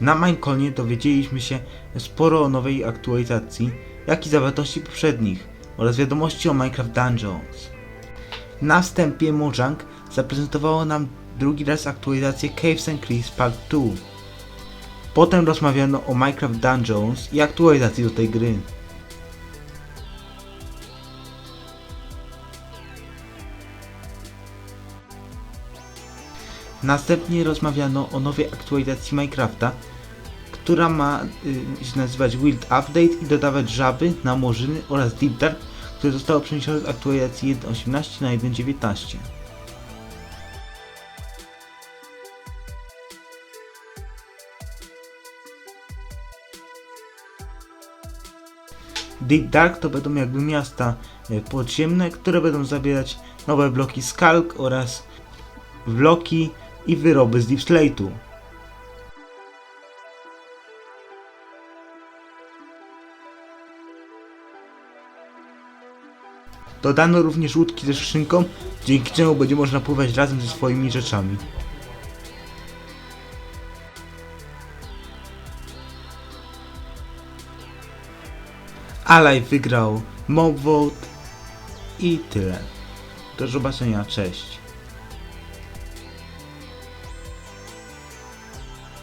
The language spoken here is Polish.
Na Mineconie dowiedzieliśmy się sporo o nowej aktualizacji, jak i zawartości poprzednich oraz wiadomości o Minecraft Dungeons. Na wstępie Mojang zaprezentowało nam drugi raz aktualizację Caves and Cliffs Part 2. Potem rozmawiano o Minecraft Dungeons i aktualizacji do tej gry. Następnie rozmawiano o nowej aktualizacji Minecrafta, która ma y, się nazywać Wild Update i dodawać żaby, namorzyny oraz Deep Dark, które zostało przeniesione z aktualizacji 1.18 na 1.19. Deep Dark to będą jakby miasta y, podziemne, które będą zawierać nowe bloki Skalk oraz bloki i wyroby z Deep Slate'u. Dodano również łódki ze skrzynką, dzięki czemu będzie można pływać razem ze swoimi rzeczami. Alaj wygrał Mob i tyle. Do zobaczenia, cześć.